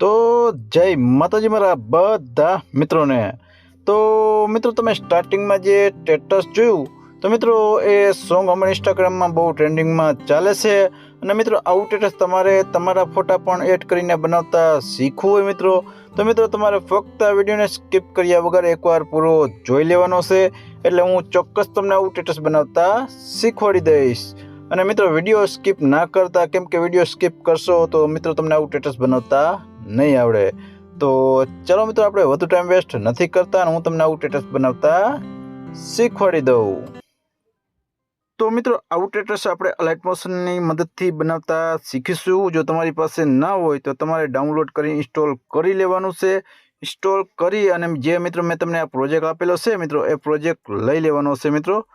તો જય માતાજી મારા બધા મિત્રોને. તો મિત્રો, તમે સ્ટાર્ટિંગમાં જે સ્ટેટસ જોયું, તો મિત્રો, એ સોંગ હમણાં ઇન્સ્ટાગ્રામમાં બહુ ટ્રેન્ડિંગમાં ચાલે છે. અને મિત્રો, આવું સ્ટેટસ તમારે તમારા ફોટા પણ એડ કરીને બનાવતા શીખવું હોય મિત્રો. તો મિત્રો, તમારે ફક્ત આ વિડીયોને સ્કીપ કર્યા વગર એકવાર પૂરો જોઈ લેવાનો છે. એટલે હું ચોક્કસ તમને આવું સ્ટેટસ બનાવતા શીખવાડી દઈશ. અને મિત્રો વીડિયો સ્કીપ ના કરતા, કેમ કે વીડિયો સ્કીપ કરશો તો મિત્રો, તમને આવું સ્ટેટસ બનાવતા નહીં આવડે. તો ચલો મિત્રો, આપણે વધુ ટાઈમ વેસ્ટ નથી કરતા અને હું તમને આવું સ્ટેટસ બનાવતા શીખવાડી દઉં. તો મિત્રો આઉટ સ્ટેટસ આપણે અલાઇટ મોશનની મદદથી બનાવતા શીખીશું. જો તમારી પાસે ના હોય તો તમારે ડાઉનલોડ કરી ઇન્સ્ટોલ કરી લેવાનું છે. ઇન્સ્ટોલ કરી અને જે મિત્રો મેં તમને આ પ્રોજેક્ટ આપેલો છે, મિત્રો, એ પ્રોજેક્ટ લઈ લેવાનો છે, મિત્રો.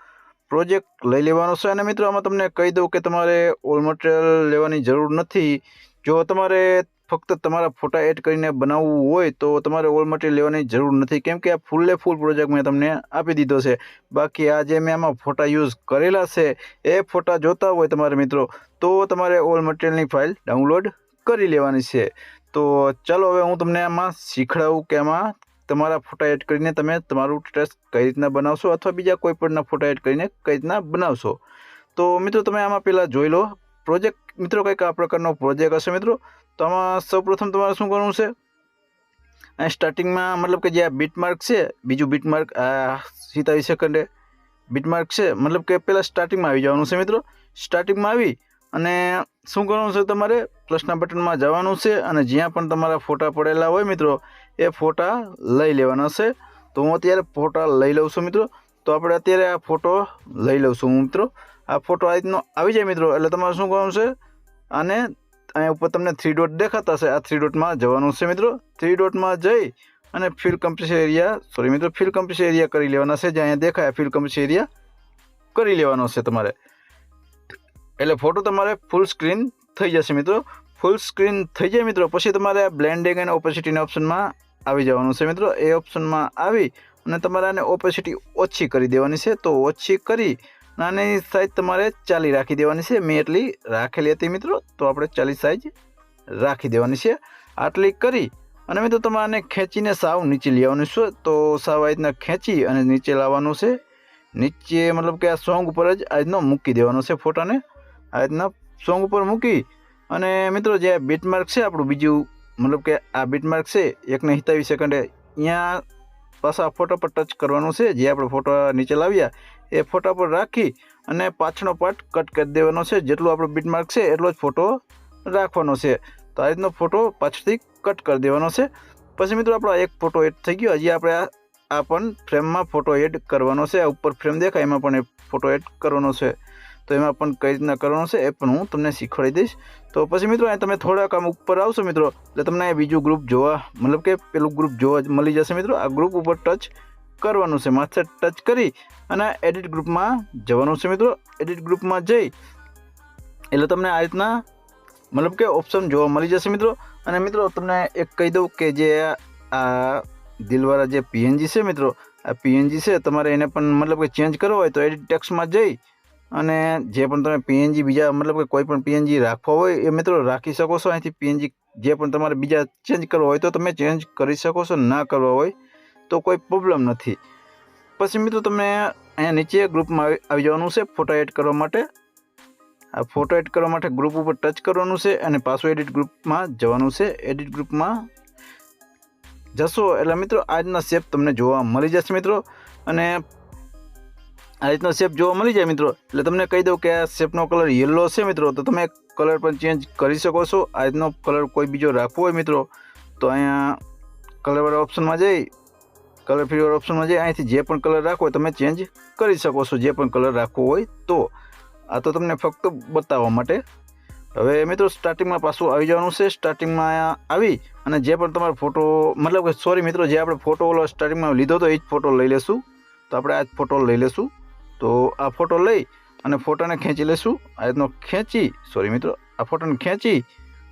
પ્રોજેક્ટ લઈ લેવાનો છે અને મિત્રો, આમાં તમને કહી દઉં કે તમારે ઓલ મટીરિયલ લેવાની જરૂર નથી. જો તમારે ફક્ત તમારા ફોટા એડ કરીને બનાવવું હોય તો તમારે ઓલ મટીરિયલ લેવાની જરૂર નથી. કેમ કે આ ફૂલે ફૂલ પ્રોજેક્ટ મેં તમને આપી દીધો છે. બાકી આ જે મેં આમાં ફોટા યુઝ કરેલા છે, એ ફોટા જોતા હોય તમારા મિત્રો, તો તમારે ઓલ મટીરિયલની ફાઇલ ડાઉનલોડ કરી લેવાની છે. તો ચાલો હવે હું તમને આમાં શીખડાવું કે આમાં તમારા ફોટા એડ કરીને તમે તમારું સ્ટેટસ કઈ રીતના બનાવશો અથવા બીજા કોઈ પણના ફોટા એડ કરીને કઈ રીતના બનાવશો. તો મિત્રો તમે આમાં પહેલાં જોઈ લો. પ્રોજેક્ટ મિત્રો કંઈક આ પ્રકારનો પ્રોજેક્ટ હશે મિત્રો. તો આમાં સૌપ્રથમ તમારે શું કરવું છે? અહીં સ્ટાર્ટિંગમાં મતલબ કે જે આ બીટમાર્ક છે, બીજું બીટમાર્ક આ સિત્તાવીસ સેકન્ડે બીટમાર્ક છે, મતલબ કે પહેલાં સ્ટાર્ટિંગમાં આવી જવાનું છે મિત્રો. સ્ટાર્ટિંગમાં આવી અને શું કરવાનું છે તમારે? પ્લસના બટનમાં જવાનું છે અને જ્યાં પણ તમારા ફોટા પડેલા હોય મિત્રો, એ ફોટા લઈ લેવાના છે. તો હું અત્યારે ફોટા લઈ લઉં છું મિત્રો. તો આપણે અત્યારે આ ફોટો લઈ લઉં છું હું મિત્રો. આ ફોટો આ રીતનો આવી જાય મિત્રો. એટલે તમારે શું કરવાનું છે? અને અહીંયા ઉપર તમને થ્રી ડોટ દેખાતા હશે. આ થ્રી ડોટમાં જવાનું છે મિત્રો. થ્રી ડોટમાં જઈ અને ફિલ કમ્પ્લીસ એરિયા સોરી મિત્રો ફિલ કમ્પ્લીસ એરિયા કરી લેવાના છે. જે અહીંયા દેખાય ફિલ કમ્પ્લીસ એરિયા કરી લેવાનો છે તમારે. એટલે ફોટો તમારે ફૂલ સ્ક્રીન થઈ જશે મિત્રો. ફૂલ સ્ક્રીન થઈ જાય મિત્રો, પછી તમારે બ્લેન્ડિંગ અને ઓપોસિટીના ઓપ્શનમાં આવી જવાનું છે મિત્રો. એ ઓપ્શનમાં આવી અને તમારે આને ઓપોસિટી ઓછી કરી દેવાની છે. તો ઓછી કરી નાની સાઈઝ તમારે ચાલી રાખી દેવાની છે. મેં એટલી રાખેલી હતી મિત્રો, તો આપણે ચાલી સાઈઝ રાખી દેવાની છે. આટલી કરી અને મિત્રો તમારે ખેંચીને સાવ નીચે લઈ આવવાનું છે. તો સાવ આ રીતના ખેંચી અને નીચે લાવવાનું છે. નીચે મતલબ કે આ સોંગ ઉપર જ આ રીતનો મૂકી દેવાનો છે ફોટાને. આ રીતના સોંગ ઉપર મૂકી અને મિત્રો જે બીટમાર્ક છે, આપણું બીજું મતલબ કે આ બીટમાર્ક છે, એકને સિત્તાવીસ સેકન્ડે અહીંયા પાછા ફોટો પર ટચ કરવાનું છે. જે આપણે ફોટો નીચે લાવ્યા એ ફોટા પર રાખી અને પાછળનો પાર્ટ કટ કરી દેવાનો છે. જેટલું આપણો બીટમાર્ક છે, એટલો જ ફોટો રાખવાનો છે. તો આ રીતનો ફોટો પાછળથી કટ કરી દેવાનો છે. પછી મિત્રો આપણો એક ફોટો એડ થઈ ગયો. હજી આપણે આ પણ ફ્રેમમાં ફોટો એડ કરવાનો છે. આ ઉપર ફ્રેમ દેખાય, એમાં પણ એ ફોટો એડ કરવાનો છે. તો એમાં પણ કઈ રીતના કરવાનો છે, એ પણ હું તમને શીખવાડી દઈશ. તો પછી મિત્રો, અહીં તમે થોડાક આમ ઉપર આવશો મિત્રો, એટલે તમને બીજું ગ્રુપ જોવા મતલબ કે પેલું ગ્રુપ જોવા મળી જશે મિત્રો. આ ગ્રુપ ઉપર ટચ કરવાનું છે. માથે ટચ કરી અને એડિટ ગ્રુપમાં જવાનું છે મિત્રો. એડિટ ગ્રુપમાં જઈ એટલે તમને આ રીતના મતલબ કે ઓપ્શન જોવા મળી જશે મિત્રો. અને મિત્રો તમને એક કહી દઉં કે જે આ દિલવાળા જે પીએનજી છે મિત્રો, આ પીએનજી છે, તમારે એને પણ મતલબ કે ચેન્જ કરવો હોય તો એડિટ ટેક્સમાં જઈ અને જે પણ તમે પીએનજી બીજા મતલબ કે કોઈ પણ પીએનજી રાખવા હોય એ મિત્રો રાખી શકો છો. અહીંથી પીએનજી જે પણ તમારે બીજા ચેન્જ કરવા હોય તો તમે ચેન્જ કરી શકો છો. ના કરવા હોય તો કોઈ પ્રોબ્લેમ નથી. પછી મિત્રો તમે અહીંયા નીચે ગ્રુપમાં આવી જવાનું છે ફોટો એડ કરવા માટે. આ ફોટો એડ કરવા માટે ગ્રુપ ઉપર ટચ કરવાનું છે અને પાછું એડિટ ગ્રુપમાં જવાનું છે. એડિટ ગ્રુપમાં જશો. એટલે મિત્રો, આજના શેપ તમને જોવા મળી જશે મિત્રો. અને આ રીતનો શેપ જોવા મળી જાય મિત્રો. એટલે તમને કહી દઉં કે આ શેપનો કલર યલો છે મિત્રો. તો તમે કલર પણ ચેન્જ કરી શકો છો. આ રીતનો કલર કોઈ બીજો રાખવો હોય મિત્રો, તો અહીંયા કલરવાળા ઓપ્શનમાં જઈ કલર ફ્રીવાળા ઓપ્શનમાં જઈ, અહીંથી જે પણ કલર હોય તમે ચેન્જ કરી શકો છો. જે પણ કલર રાખવો હોય તો. આ તો તમને ફક્ત બતાવવા માટે. હવે મિત્રો સ્ટાર્ટિંગમાં પાછું આવી જવાનું છે. સ્ટાર્ટિંગમાં આવી અને જે પણ તમારો ફોટો મતલબ કે સોરી મિત્રો, જે આપણે ફોટો ઓલો સ્ટાર્ટિંગમાં લીધો તો એ જ ફોટો લઈ લેશું. તો આપણે આ જ ફોટો લઈ લેશું. તો આ ફોટો લઈ અને ફોટોને ખેંચી લેશું. આ રીતનો ખેંચી સોરી મિત્રો, આ ફોટોને ખેંચી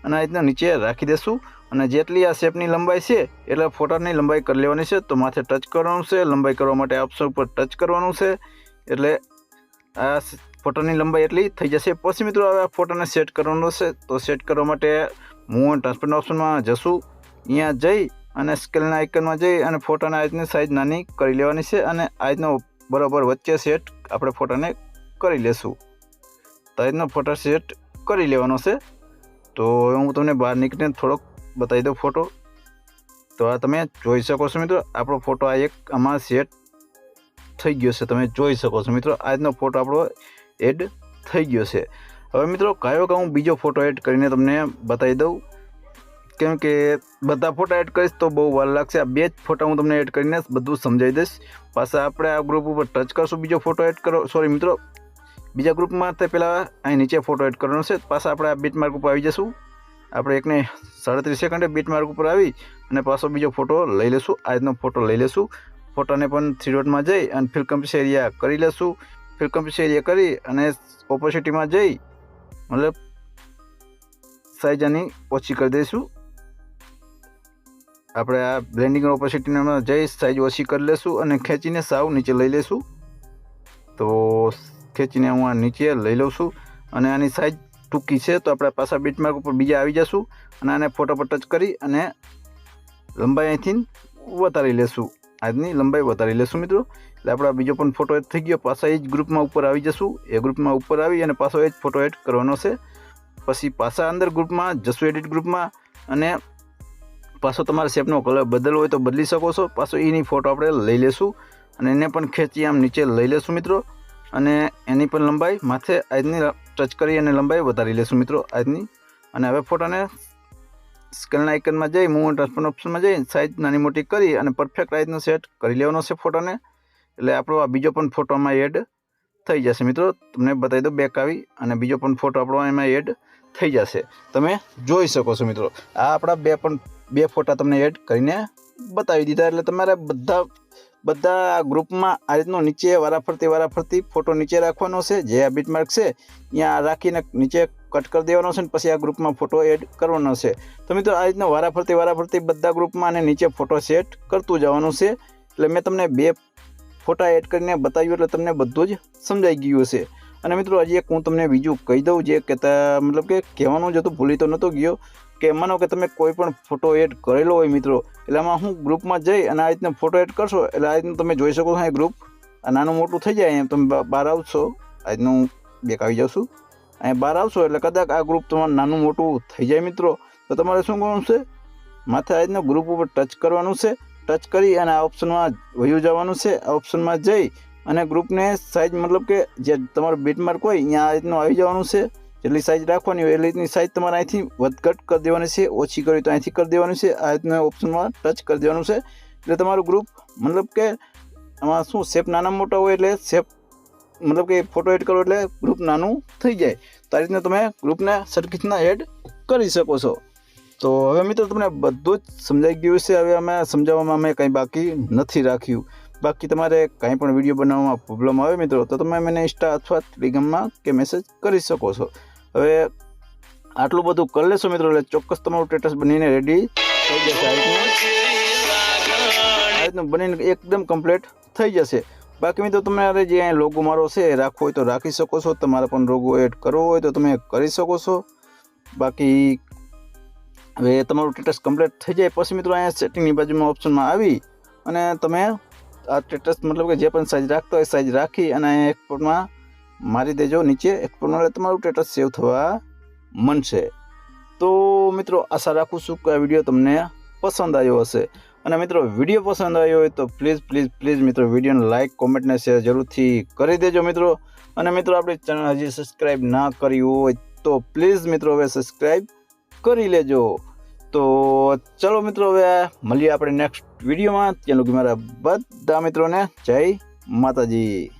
અને આ રીતના નીચે રાખી દેશું. અને જેટલી આ શેપની લંબાઈ છે, એટલે ફોટાની લંબાઈ કરી લેવાની છે. તો માથે ટચ કરવાનું છે, લંબાઈ કરવા માટે ઓપ્શન ઉપર ટચ કરવાનું છે. એટલે આ ફોટાની લંબાઈ એટલી થઈ જશે. પછી મિત્રો હવે આ ફોટાને સેટ કરવાનો છે. તો સેટ કરવા માટે એન્ડ ટ્રાન્સપરન્ટ ઓપ્શનમાં જશું. અહીંયા જઈ અને સ્કેલના આઇકનમાં જઈ અને ફોટાના આ રીતની સાઇઝ નાની કરી લેવાની છે અને આ રીતનો બરાબર વચ્ચે સેટ આપણે ફોટાને કરી લેશું. તો આ રીતનો ફોટા સેટ કરી લેવાનો છે. તો હું તમને બહાર નીકળીને થોડોક બતાવી દઉં ફોટો તો આ તમે જોઈ શકો છો મિત્રો, આપણો ફોટો આ એક આમાં સેટ થઈ ગયો છે. તમે જોઈ શકો છો મિત્રો આ રીતનો ફોટો આપણો એડ થઈ ગયો છે. હવે મિત્રો, કયો કે હું બીજો ફોટો એડ કરીને તમને બતાવી દઉં. કેમ કે બધા ફોટા એડ કરીશ તો બહુ વાર લાગશે. આ બે જ ફોટા હું તમને એડ કરીને બધું સમજાવી દઈશ. પાછા આપણે આ ગ્રુપ ઉપર ટચ કરશું, બીજો ફોટો એડ કરો. સોરી મિત્રો, બીજા ગ્રુપમાં તે પહેલાં અહીં નીચે ફોટો એડ કરવાનો છે. પાછા આપણે આ બીટ માર્ક ઉપર આવી જશું. આપણે એકને સાડત્રીસ સેકન્ડે બીટ માર્ક ઉપર આવી અને પાછો બીજો ફોટો લઈ લેશું. આ રીતનો ફોટો લઈ લેશું. ફોટોને પણ થ્રી ડોટમાં જઈ અને ફિલ કમ્પ્યુસ એરિયા કરી લેશું. ફિલ કમ્પ્યુસ એરિયા કરી અને ઓપોસિટીમાં જઈ મતલબ સાઈઝ આની ઓછી કરી દઈશું. આપણે આ બ્લેન્ડિંગ ઓપોસિટીમાં જઈ સાઈઝ ઓછી કરી લેશું અને ખેંચીને સાવ નીચે લઈ લેશું. તો ખેંચીને હું આ નીચે લઈ લઉં છું અને આની સાઈઝ ટૂંકી છે, તો આપણે પાછા બીટમાર્ક ઉપર બીજા આવી જશું અને આને ફોટો પર ટચ કરી અને લંબાઈ અહીંથી વધારી લેશું. આજની લંબાઈ વધારી લેશું મિત્રો. એટલે આપણા બીજો પણ ફોટો એડ થઈ ગયો. પાછા એ જ ગ્રુપમાં ઉપર આવી જશું. એ ગ્રુપમાં ઉપર આવી અને પાછો એ જ ફોટો એડ કરવાનો છે. પછી પાછા અંદર ગ્રુપમાં જશું એડિટ ગ્રુપમાં અને પાછો તમારા શેપનો કલર બદલવો હોય તો બદલી શકો છો. પાછો એની ફોટો આપણે લઈ લેશું અને એને પણ ખેંચી આમ નીચે લઈ લેશું મિત્રો. અને એની પણ લંબાઈ માથે આજની ટચ કરી અને લંબાઈ વધારી લેશું મિત્રો આજની. અને હવે ફોટોને સ્કેલના આઇકનમાં જઈ મૂવ ટ્રાન્સફર ઓપ્શનમાં જઈ સાઇઝ નાની મોટી કરી અને પરફેક્ટ સાઇઝનો સેટ કરી લેવાનો છે ફોટોને. એટલે આપણો આ બીજો પણ ફોટોમાં એડ થઈ જશે મિત્રો. તમને બતાવી દો બેક આવી અને બીજો પણ ફોટો આપણો એમાં એડ થઈ જશે. તમે જોઈ શકો છો મિત્રો. આ આપણા બે પણ બે ફોટા તમને એડ કરીને બતાવી દીધા. એટલે તમારે બધા બધા ગ્રુપમાં આ રીતનો નીચે વારાફરતી વારાફરતી ફોટો નીચે રાખવાનો છે, જે આ બીટમાર્ક છે, ત્યાં રાખીને નીચે કટ કરી દેવાનો છે ને પછી આ ગ્રુપમાં ફોટો એડ કરવાનો છે. તો મિત્રો આ રીતનો વારાફરતી વારાફરતી બધા ગ્રુપમાં અને નીચે ફોટો સેટ કરતું જવાનું છે. એટલે મેં તમને બે ફોટા એડ કરીને બતાવ્યું, એટલે તમને બધું જ સમજાઈ ગયું હશે. અને મિત્રો હજી એક હું તમને બીજું કહી દઉં જે કહેતા મતલબ કે કહેવાનું જ હતું, ભૂલી તો નહોતો ગયો, કે માનો કે તમે કોઈ પણ ફોટો એડ કરેલો હોય મિત્રો, એટલે આમાં હું ગ્રુપમાં જઈ અને આ રીતના ફોટો એડ કરશો, એટલે આ રીતનું તમે જોઈ શકો છો એ ગ્રુપ નાનું મોટું થઈ જાય એમ તમે બહાર આવશો, આ રીતનું બેક આવી જાઉં અહીંયા બહાર આવશો, એટલે કદાચ આ ગ્રુપ તમારું નાનું મોટું થઈ જાય મિત્રો, તો તમારે શું કરવાનું છે? માથે આ રીતના ગ્રુપ ઉપર ટચ કરવાનું છે ટચ કરી અને આ ઓપ્શનમાં વયું જવાનું છે, આ ઓપ્શનમાં જઈ અને ગ્રુપને સાઇઝ મતલબ કે જે તમારું બીટમાર્ક હોય, અહીંયા આ રીતનું આવી જવાનું છે. જેટલી સાઇઝ રાખવાની હોય એટલી રીતની સાઇઝ તમારે અહીંથી વધઘટ કરી દેવાની છે, ઓછી કરવી તો અહીંથી કરી દેવાની છે. આ રીતના ઓપ્શનમાં ટચ કરી દેવાનું છે. એટલે તમારું ગ્રુપ મતલબ કે આમાં શું શેપ નાના મોટા હોય એટલે શેપ મતલબ કે ફોટો એડ કરો એટલે ગ્રુપ નાનું થઈ જાય. તો આ રીતના તમે ગ્રુપને સરખી રીતના એડ કરી શકો છો. તો હવે મિત્રો, તમને બધું જ સમજાઈ ગયું છે હવે અમે સમજાવવામાં અમે કંઈ બાકી નથી રાખ્યું. બાકી તમારે કાંઈ પણ વીડિયો બનાવવામાં પ્રોબ્લેમ આવે મિત્રો, તો તમે મને ઇન્સ્ટા અથવા ટેલિગ્રામમાં કે મેસેજ કરી શકો છો. હવે આટલું બધું કરી લેશો મિત્રો, એટલે ચોક્કસ તમારું સ્ટેટસ બનીને રેડી થઈ જશે. આ રીતનું બનીને એકદમ કમ્પ્લીટ થઈ જશે. બાકી મિત્રો તમારે જે અહીંયા લોગો મારો છે, એ રાખવો હોય તો રાખી શકો છો. તમારે પણ લોગો એડ કરવો હોય તો તમે કરી શકો છો. બાકી હવે તમારું સ્ટેટસ કમ્પ્લીટ થઈ જાય. પછી મિત્રો, અહીંયા સેટિંગની બાજુમાં ઓપ્શનમાં આવી અને તમે આ સ્ટેટસ મતલબ કે જે પણ સાઇઝ રાખતો હોય સાઇઝ રાખી અને એક્સપોર્ટમાં મારી દેજો, નીચે એક્સપોર્ટમાં એટલે તમારું સ્ટેટસ સેવ થવા મનશે તો મિત્રો, આશા રાખું છું કે આ વીડિયો તમને પસંદ આવ્યો હશે. અને મિત્રો વીડિયો પસંદ આવ્યો હોય તો પ્લીઝ પ્લીઝ પ્લીઝ મિત્રો વિડીયોને લાઇક કોમેન્ટને શેર જરૂરથી કરી દેજો મિત્રો. અને મિત્રો, આપણી ચેનલ હજી સબસ્ક્રાઈબ ના કરી હોય તો પ્લીઝ મિત્રો, હવે સબસ્ક્રાઈબ કરી લેજો. તો ચલો મિત્રો, હવે મળીએ આપણે નેક્સ્ટ વિડીયોમાં ત્યાં લગી મારા બધા મિત્રોને જય માતાજી.